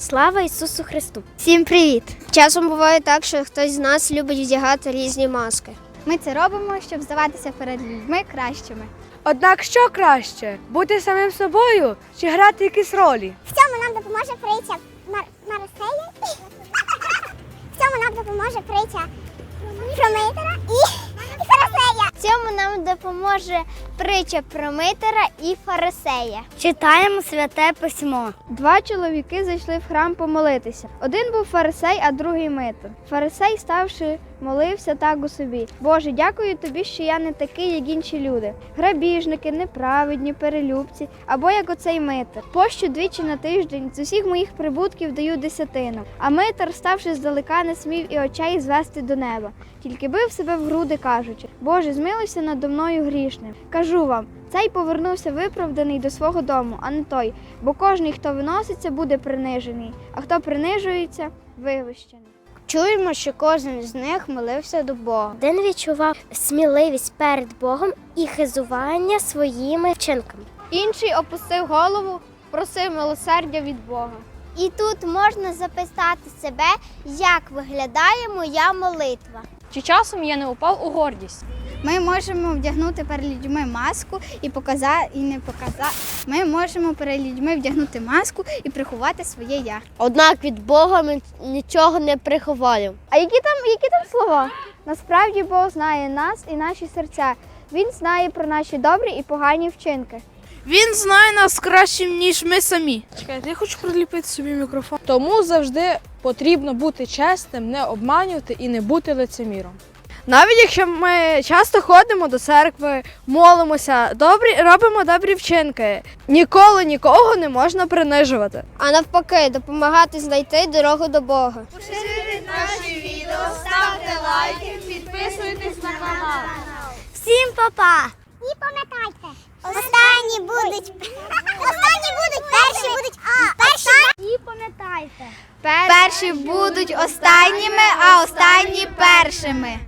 Слава Ісусу Христу! Всім привіт! Часом буває так, що хтось з нас любить вдягати різні маски. Ми це робимо, щоб здаватися перед людьми кращими. Однак що краще бути самим собою чи грати якісь ролі? В цьому нам допоможе притча Мар- Марселя. В цьому нам допоможе притча про Митера і, нам допоможе притча про Митера і Фарисея. Читаємо святе письмо. Два чоловіки зайшли в храм помолитися. Один був фарисей, а другий митер. Фарисей, ставши, молився так у собі. Боже, дякую тобі, що я не такий, як інші люди. Грабіжники, неправедні, перелюбці, або як оцей митер. Пощу двічі на тиждень з усіх моїх прибутків даю десятину. А митер, ставши здалека, не смів і очей звести до неба. Тільки бив себе в груди, кажучи: Боже, змилуйся надо мною грішним. Кажу вам, цей повернувся виправданий до свого дому, а не той, бо кожний, хто виноситься, буде принижений, а хто принижується, вивищений. Чуємо, що кожен з них молився до Бога. Один відчував сміливість перед Богом і хизування своїми вчинками. Інший опустив голову, просив милосердя від Бога. І тут можна записати себе, як виглядає моя молитва. Чи часом я не упав у гордість? Ми можемо вдягнути перед людьми маску і показати, і не показати. Ми можемо перед людьми вдягнути маску і приховати своє я. Однак від Бога ми нічого не приховаємо. А які там, які там слова? Насправді Бог знає нас і наші серця. Він знає про наші добрі і погані вчинки. Він знає нас кращим, ніж ми самі. Чекайте, я хочу приліпити собі мікрофон. Тому завжди потрібно бути чесним, не обманювати і не бути лицеміром. Навіть якщо ми часто ходимо до церкви, молимося, добрі, робимо добрі вчинки. Ніколи нікого не можна принижувати. А навпаки, допомагати знайти дорогу до Бога. Поширюйте наші відео, ставте лайки, підписуйтесь на канал. Всім папа! І пам'ятайте, останні будуть. Останні будуть, перші будуть. А, перші. І пам'ятайте. Перші будуть останніми, а останні першими.